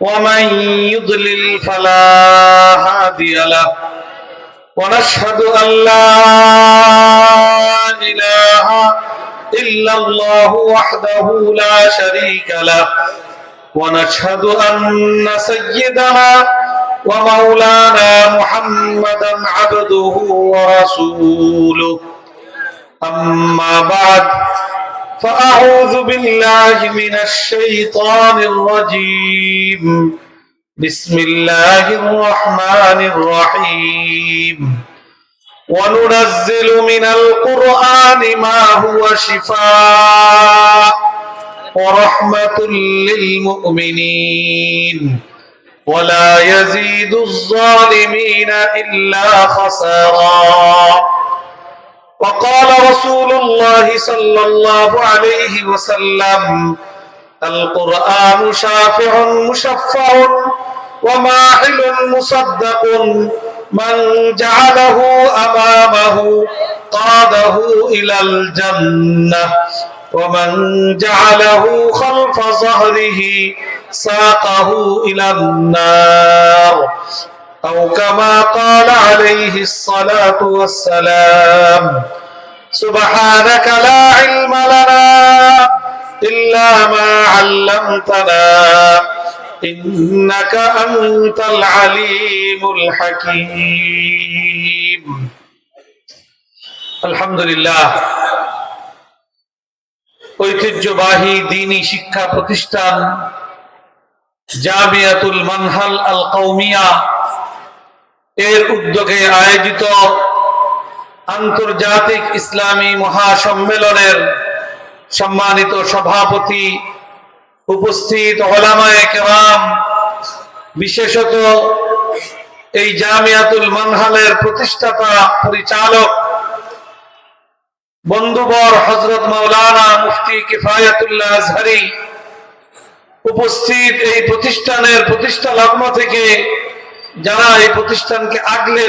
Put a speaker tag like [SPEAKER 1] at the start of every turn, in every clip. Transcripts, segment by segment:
[SPEAKER 1] ومن يضلل فلا هادي له ونشهد أن لا إله إلا الله وحده لا شريك له ونشهد أن سيدنا ومولانا محمدا عبده ورسوله أما بعد فأعوذ بالله من الشيطان الرجيم. بسم الله الرحمن الرحيم. وننزل من القرآن ما هو شفاء ورحمة للمؤمنين. ولا يزيد الظالمين إلا خسارا. وقال رسول الله صلى الله عليه وسلم القرآن شافع مشفع وماحل مصدق من جعله أمامه قاده إلى الجنة ومن جعله خلف ظهره ساقه إلى النار أو كما قال عليه الصلاة والسلام سبحانك لا علم لنا إلا ما علمتنا إنك أنت العليم الحكيم الحمد لله ঐতিহ্যবাহী দিনী শিক্ষা প্রতিষ্ঠান জামিয়াতুল মানহাল আল কৌমিয়া এর উদ্যোগে আয়োজিত আন্তর্জাতিক ইসলামী মহাসম্মেলনের সম্মানিত সভাপতি উপস্থিত বিশেষত এই জামিয়াতুল মানহালের প্রতিষ্ঠাতা পরিচালক বন্ধুবর হজরত মৌলানা মুফতি কিফায়াতুল্লাহ আজহারি উপস্থিত এই প্রতিষ্ঠানের প্রতিষ্ঠা লগ্ন থেকে যারা এই প্রতিষ্ঠানকে আগলে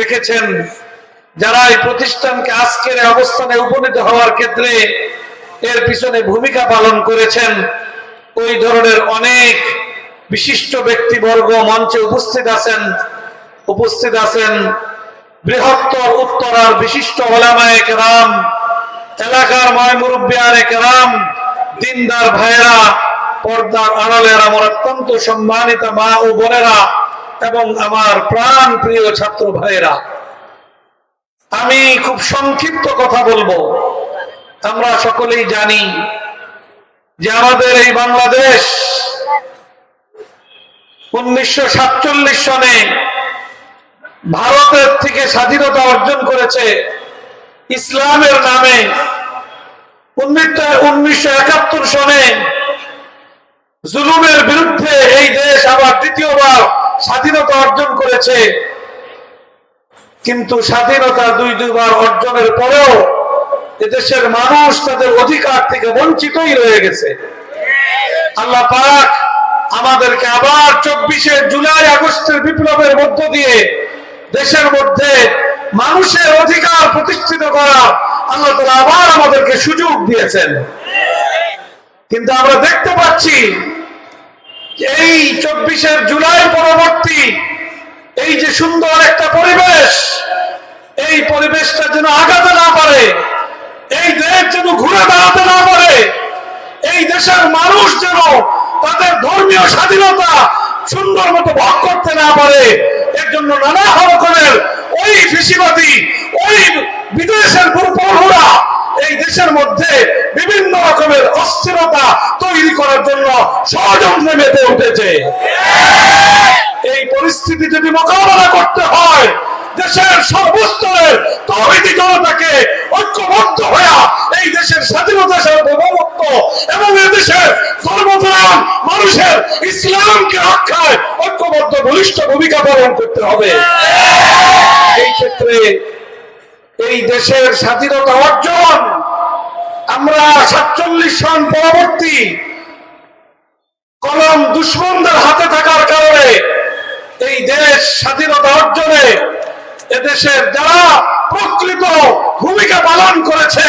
[SPEAKER 1] রেখেছেন, যারা এই প্রতিষ্ঠানকে আজকের অবস্থানে উপনীত হওয়ার ক্ষেত্রে এর পিছনে ভূমিকা পালন করেছেন, ওই ধরনের অনেক বিশিষ্ট ব্যক্তিবর্গ মঞ্চে উপস্থিত আছেন উপস্থিত আছেন বৃহত্তর উত্তরার বিশিষ্ট ওলামায়ে রাম এলাকার ময় মুরব্বিয়ানে রাম দিনদার ভাইয়েরা, পর্দার আড়ালের, আমার অত্যন্ত সম্মানিত মা ও বোনেরা এবং আমার প্রাণ প্রিয় ছাত্র ভাইয়েরা, আমি খুব সংক্ষিপ্ত কথা বলব। আমরা সকলেই জানি যে আমাদের এই বাংলাদেশ উনিশশো সাতচল্লিশ সনে ভারতের থেকে স্বাধীনতা অর্জন করেছে ইসলামের নামে। উনিশশো একাত্তর সনে জুলুমের বিরুদ্ধে এই দেশ আবার দ্বিতীয়বার স্বাধীনতা অর্জন করেছে। কিন্তু স্বাধীনতা দুই দুইবার অর্জনের পরেও এদেশের মানুষ তাদের অধিকার থেকে বঞ্চিতই রয়ে গেছে। আল্লাহ পাক আমাদেরকে আবার চব্বিশে জুলাই আগস্টের বিপ্লবের মধ্য দিয়ে দেশের মধ্যে মানুষের অধিকার প্রতিষ্ঠিত করা আল্লাহ তালা আবার আমাদেরকে সুযোগ দিয়েছেন। কিন্তু আমরা দেখতে পাচ্ছি এই চব্বিশের জুলাই পরবর্তী, এই যে সুন্দর একটা পরিবেশ, এই পরিবেশটা যেন আগাতে না পারে, এই দেশ যেন ঘুরে দাঁড়াতে না পারে, এই দেশের মানুষ যেন তাদের ধর্মীয় স্বাধীনতা সুন্দর মতো ভোগ করতে না পারে, এর জন্য নানা রকমের ওই ফিসিবাদী, ওই বিদেশের প্রভুরা এই দেশের মধ্যে বিভিন্ন রকমের অস্থিরতা তৈরি করার জন্য ষড়যন্ত্রে মেতে উঠেছে। এই পরিস্থিতি যদি মোকাবেলা করতে হয়, দেশের সর্বস্তরের তহিদি জনতাকে ঐক্যবদ্ধ হইয়া এই দেশের স্বাধীনতা, সার্বভৌমত্ব এবং এই দেশের সর্বপ্রাণ মানুষের ইসলামকে রক্ষায় ঐক্যবদ্ধ বলিষ্ঠ ভূমিকা পালন করতে হবে। করে এই দেশের স্বাধীনতা অর্জন। আমরা সাতচল্লিশ সন পরবর্তী কলম দুশ্মনদের হাতে থাকার কারণে এই দেশ স্বাধীনতা অর্জনে এদেশের যারা প্রকৃত ভূমিকা পালন করেছে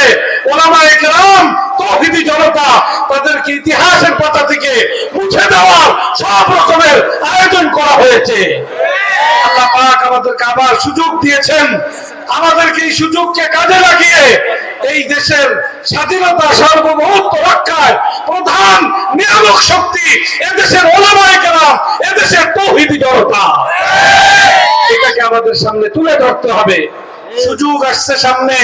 [SPEAKER 1] জনতা, তাদেরকে ইতিহাসের পাতা থেকে মুছে দেওয়ার সব রকমের আয়োজন করা হয়েছে। আল্লাহ পাক আমাদেরকে আবার সুযোগ দিয়েছেন। আমাদেরকে এই সুযোগকে কাজে লাগিয়ে এই দেশের স্বাধীনতা, সার্বভৌমত্ব রক্ষায় প্রধান নিয়ামক শক্তি এদেশের ওলামায় কেরাম এদেশের তৌহিদি জনতা। এটাকে আমাদের সামনে তুলে ধরতে হবে। সুযোগ আসছে সামনে।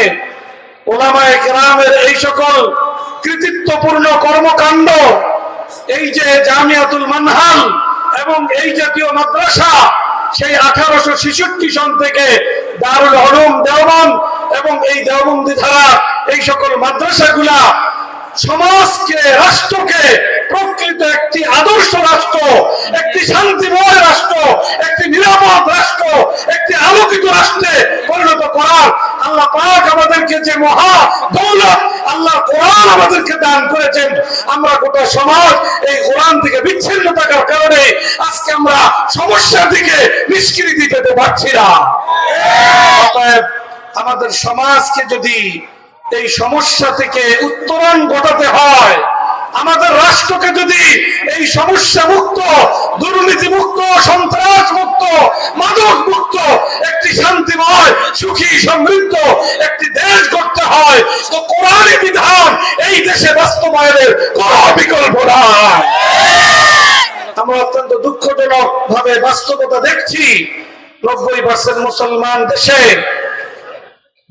[SPEAKER 1] ওলামায় কেরামের এই সকল কৃতিত্বপূর্ণ কর্মকাণ্ড, এই যে জামিয়াতুল মানহাল এবং এই জাতীয় মাদ্রাসা সেই আঠারোশো ছেষট্টি সন থেকে দারুল হরুম দেওবন্দ এবং এই দেওবন্দি ধারা, এই সকল মাদ্রাসাগুলা সমাজকে, রাষ্ট্রকে প্রকৃত একটি আদর্শ রাষ্ট্র, একটি শান্তিময় রাষ্ট্র, একটি নিরাপদ রাষ্ট্র, একটি আলোকিত রাষ্ট্রে পরিণত করার আল্লাহ পাক আমাদেরকে যে মহা দৌলত আল্লাহ কোরআন আমাদেরকে দান করেছেন, আমরা গোটা সমাজ এই কোরআন থেকে বিচ্ছিন্ন থাকার কারণে আজকে আমরা সমস্যার দিকে নিষ্কৃতি পেতে পারছি না। আমাদের সমাজকে যদি এই সমস্যা থেকে উত্তরণ ঘটাতে হয় আমাদের রাষ্ট্রকে যদি এই সমস্যা মুক্ত, দুর্নীতি মুক্ত, সন্ত্রাস মুক্ত, মাদক মুক্ত, একটি শান্তিময়, সুখী, সমৃদ্ধ একটি দেশ গড়তে হয়, তো কোরআনী বিধান এই দেশে বাস্তবায়নের কোন বিকল্প নাই। আমরা অত্যন্ত দুঃখজনক ভাবে বাস্তবতা দেখছি, নব্বই পার্সেন্ট মুসলমান দেশে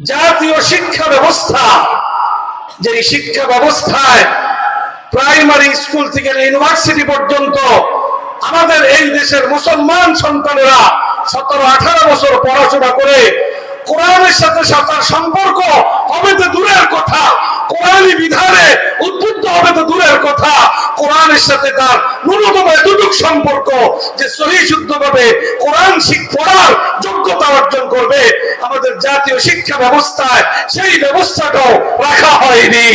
[SPEAKER 1] জাতীয় শিক্ষা ব্যবস্থা যে শিক্ষা ব্যবস্থায় প্রাইমারি স্কুল থেকে ইউনিভার্সিটি পর্যন্ত আমাদের এই দেশের মুসলমান সন্তানেরা সতেরো আঠারো বছর পড়াশোনা করে কোরআনের সাথে তার সম্পর্ক হবে তো দূরের কথা। কোরআনী বিধানে উদ্বুদ্ধ হবে তো দূরের কথা। কোরআনের সাথে তার ন্যূনতম এতটুক সম্পর্ক যে সহি শুদ্ধভাবে কোরআন শিখ পড়ার যোগ্যতা অর্জন করবে, আমাদের জাতীয় শিক্ষা ব্যবস্থায় সেই ব্যবস্থাটাও রাখা হয়নি।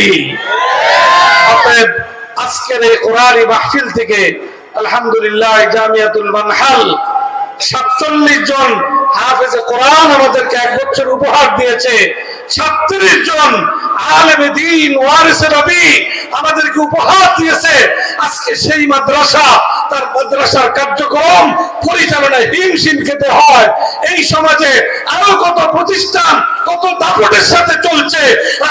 [SPEAKER 1] আজকের এই কোরআনী মাহফিল থেকে আলহামদুলিল্লাহ জামিয়াতুল মানহাল সাতচল্লিশ জন কোরআন আমাদেরকে এক বছর উপহার দিয়েছে। জন নবী আমাদেরকে উপহার দিয়েছে। আজকে সেই মাদ্রাসা তার মাদ্রাসার কার্যক্রম পরিচালনায় হিমশিম খেতে হয়। এই সমাজে আরও কত প্রতিষ্ঠান, কত দাপটের সাথে চলছে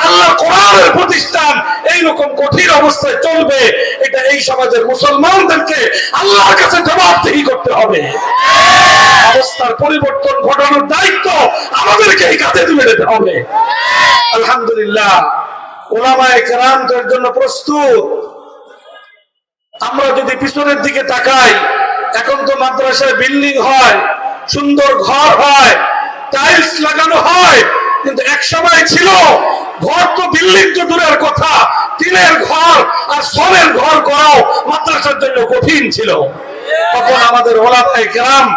[SPEAKER 1] আল্লাহ কোরআনের প্রতিষ্ঠান এইরকম কঠিন অবস্থায় চলবে, এটা এই সমাজের মুসলমানদেরকে আল্লাহর কাছে জবাবদিহি করতে হবে। অবস্থার পরিবর্তন ঘটানোর দায়িত্ব আমাদেরকে এই কাঁধে তুলে নিতে হবে। আলহামদুলিল্লাহ, ওলামায়ে কেরামদের জন্য প্রস্তুত। আমরা যদি পিছনের দিকে তাকাই, এখন তো মাদ্রাসায় বিল্ডিং হয়, সুন্দর ঘর হয়, টাইলস লাগানো হয়, কিন্তু এক সময় ছিল, ঘর তো বিল্ডিং তো দূরের কথা, টিনের ঘর আর সনের ঘর করাও মাদ্রাসার জন্য কঠিন ছিল। তখন আমাদের ওলামায়ে কেরাম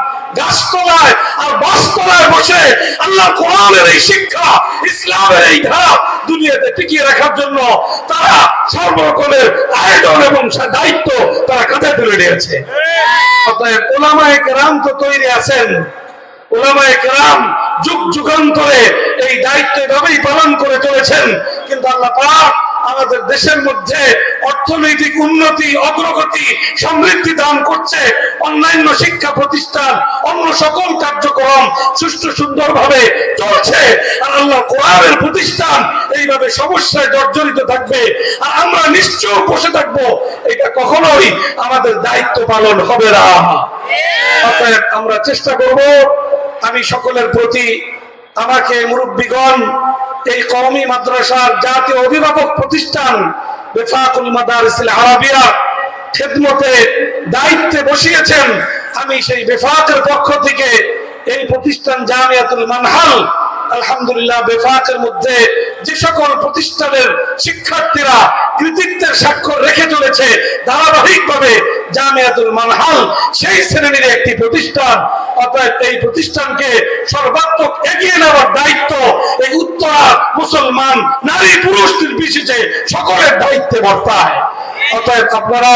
[SPEAKER 1] তারা তুলে নিয়েছে। তো তৈরি আছেন। যুগ যুগান্তরে এই দায়িত্ব এভাবেই পালন করে চলেছেন। কিন্তু আল্লাহ আমাদের দেশের মধ্যে অর্থনৈতিক উন্নতি, অগ্রগতি, সমৃদ্ধি দান করছে। অন্যান্য শিক্ষা প্রতিষ্ঠান, অন্য সকল কার্যক্রম সুষ্ঠু সুন্দরভাবে চলছে। আর আল্লাহ কোরআনের প্রতিষ্ঠান এইভাবে সমস্যায় জর্জরিত থাকবে। আর আমরা নিশ্চয় বসে থাকব। এটা কখনোই আমাদের দায়িত্ব পালন হবে না। আমরা চেষ্টা করব, আমি সকলের প্রতি আমাকে মুরব্বীগণ এই কওমি মাদ্রাসার জাতীয় অভিভাবক প্রতিষ্ঠান বেফাকুল মাদারিসিল আরাবিয়া খেদমতে দায়িত্বে বসিয়েছেন। আমি সেই বেফাকের পক্ষ থেকে এই প্রতিষ্ঠান জামিয়াতুল মানহাল, আলহামদুলিল্লাহ বেফাকের মধ্যে যে সকল প্রতিষ্ঠানের শিক্ষার্থীরা কৃতিত্বের স্বাক্ষর রেখে চলেছে, ধারাবাহিকভাবে জামিয়াতুল মানহাল সেই শ্রেণির একটি প্রতিষ্ঠান অতএব এই প্রতিষ্ঠানকে সর্বাত্মক এগিয়ে নেওয়ার দায়িত্ব এই উত্তরা মুসলমান নারী পুরুষ নির্বিশেষে সকলের দায়িত্বে বর্তায়। অতএব আপনারা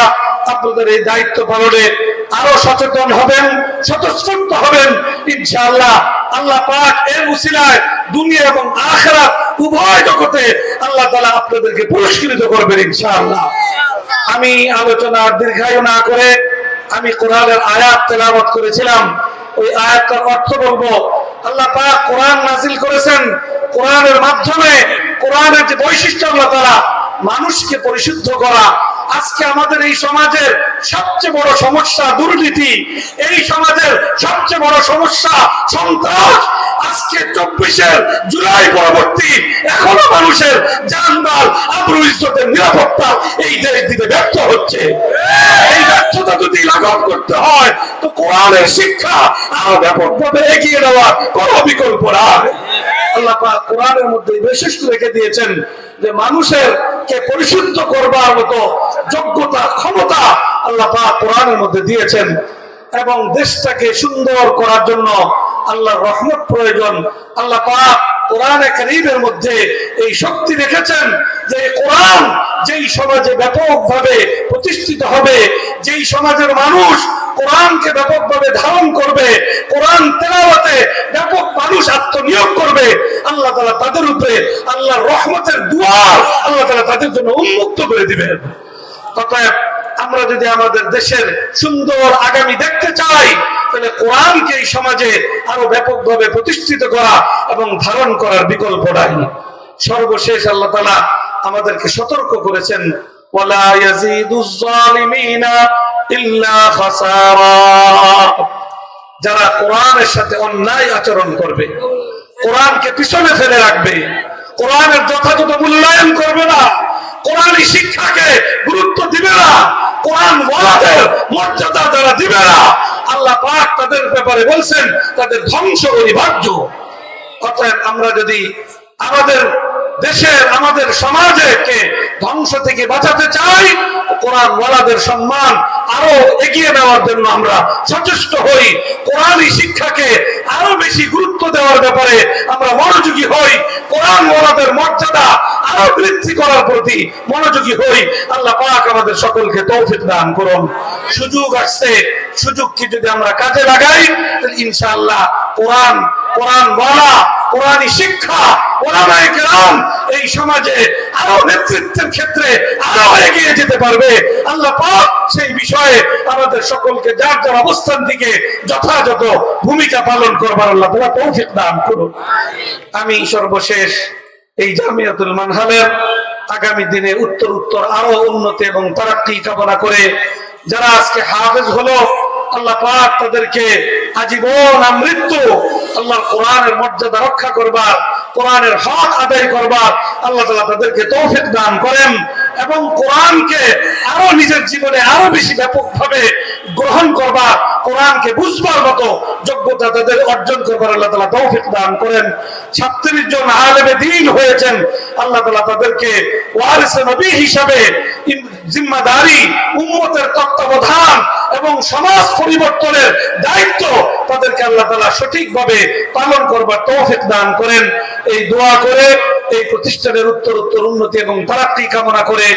[SPEAKER 1] আপনাদের এই দায়িত্ব পালনে আরও সচেতন হবেন, স্বতঃস্ফূর্ত হবেন। ইনশাআল্লাহ আল্লাহ পাক এর উসিলায় দুনিয়া এবং আখরাত উভয় জগতে আল্লাহ তাআলা আপনাদেরকে পুরস্কৃত করবেন ইনশাআল্লাহ। আমি আলোচনা দীর্ঘায়ু না করে আমি কোরআনের আয়াত তেলাওয়াত করেছিলাম। ওই আয়াতটার অর্থ বলব। আল্লাহ পাক কোরআন নাজিল করেছেন। কোরআনের মাধ্যমে কোরআনের যে বৈশিষ্ট্য আল্লাহ তারা মানুষকে পরিশুদ্ধ করা। আজকে আমাদের এই সমাজের সবচেয়ে বড় সমস্যা দুর্নীতি। এই সমাজের সবচেয়ে বড় সমস্যা সন্ত্রাস। আজকে চব্বিশের জুলাই পরবর্তী এখনও মানুষের জানমাল আবরু ইজ্জতের নিরাপত্তা এই দেশ দিতে ব্যর্থ হচ্ছে। এই ব্যর্থতা যদি লাঘব করতে হয়, তো কোরআনের শিক্ষা আরও ব্যাপকভাবে এগিয়ে কোনো বিকল্প আল্লাহ কোরআনের মধ্যে রেখে দিয়েছেন যে মানুষের কে পরিশুদ্ধ করবার মতো যোগ্যতা, ক্ষমতা আল্লাহ কোরআনের মধ্যে দিয়েছেন এবং দেশটাকে সুন্দর করার জন্য আল্লাহর রহমত প্রয়োজন। আল্লাহ পাক কোরআনে কারীমের মধ্যে এই শক্তি রেখেছেন যে কোরআন যেই সমাজে ব্যাপকভাবে প্রতিষ্ঠিত হবে, যেই সমাজের মানুষ কোরআনকে ব্যাপকভাবে ধারণ করবে, কোরআন তেলাওয়াতে ব্যাপক মানুষ আত্মনিয়োগ করবে, আল্লাহ তাআলা তাদের উপরে আল্লাহর রহমতের দুয়ার আল্লাহ তাআলা তাদের জন্য উন্মুক্ত করে দিবেন। অতএব আমরা যদি আমাদের দেশের সুন্দর আগামী দেখতে চাই, তাহলে কোরআনকে এই সমাজে আরও ব্যাপকভাবে প্রতিষ্ঠিত করা এবং ধারণ করার বিকল্প নাই। সর্বশেষ আল্লাহ তাআলা আমাদেরকে সতর্ক করেছেন যারা কোরআনের সাথে অন্যায় আচরণ করবে, কোরআনকে পিছনে ফেলে রাখবে, কোরআনের যথাযথ মূল্যায়ন করবে না। কোরআনী শিক্ষাকে গুরুত্ব দিবে না। কোরআন ওয়ালাদের মর্যাদা তারা দিবে না। আল্লাহ পাক তাদের ব্যাপারে বলছেন, তাদের ধ্বংস অনিবার্য অর্থাৎ আমরা যদি আমাদের দেশের, আমাদের সমাজকে ধ্বংস থেকে বাঁচাতে চাই কোরআন ওয়ালাদের সম্মান আরও এগিয়ে নেওয়ার জন্য আমরা সচেষ্ট হই। কোরআনই শিক্ষাকে আরও বেশি গুরুত্ব দেওয়ার ব্যাপারে আমরা মনোযোগী হই। কোরআন ওয়ালাদের মর্যাদা আরও বৃদ্ধি করার প্রতি মনোযোগী হই। আল্লাহ পাক আমাদের সকলকে তৌফিক দান করুন। সুযোগ আসছে। সুযোগকে যদি আমরা কাজে লাগাই, তাহলে ইনশাআল্লাহ কোরআন কোরআন বলা কোরআনী শিক্ষা এই সমাজে আরও নেতৃত্বের ক্ষেত্রে আরও এগিয়ে যেতে পারবে। আল্লাহ সেই বিষয়ে আমাদের সকলকে যার যার অবস্থান যথাযথ ভূমিকা পালন করবার আল্লাহ দান করুন। আমি সর্বশেষ এই জামিয়াতুল মানহালের আগামী দিনে উত্তর উত্তর আরও উন্নতি এবং তারাক্কি কামনা করে যারা আজকে হাফেজ হলো, আল্লাহ পাক তাদেরকে আজীবন আমৃত্যু, আল্লাহর কোরআনের মর্যাদা রক্ষা করবার কোরআনের হক আদায় করবার আল্লাহ তাআলা তাদেরকে তৌফিক দান করেন এবং কোরআনকে আরও নিজের জীবনে আরও বেশি ব্যাপকভাবে গ্রহণ করবার, কোরআনকে বুঝবার মতো যোগ্যতা তাদের অর্জন করবার আল্লাহ তালা তৌফিক দান করেন। ছাত্রীর জন আলেমে দিন হয়েছেন। আল্লাহ তালা তাদেরকে ওয়ারিসে নবী হিসাবে জিম্মাদারি, উম্মতের তত্ত্বাবধান এবং সমাজ পরিবর্তনের দায়িত্ব তাদেরকে আল্লাহ সঠিক সঠিকভাবে পালন করবার তৌফিক দান করেন। এই দোয়া করে, এই প্রতিষ্ঠানের উত্তর উত্তর উন্নতি এবং তারাক্কি কামনা করে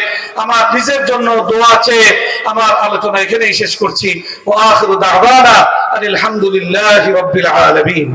[SPEAKER 1] আমার নিজের জন্য দোয়া চেয়ে আমার আলোচনা এখানেই শেষ করছি। ও আখিরু দাওয়ানা রব্বিল রাব্বিল আলামিন।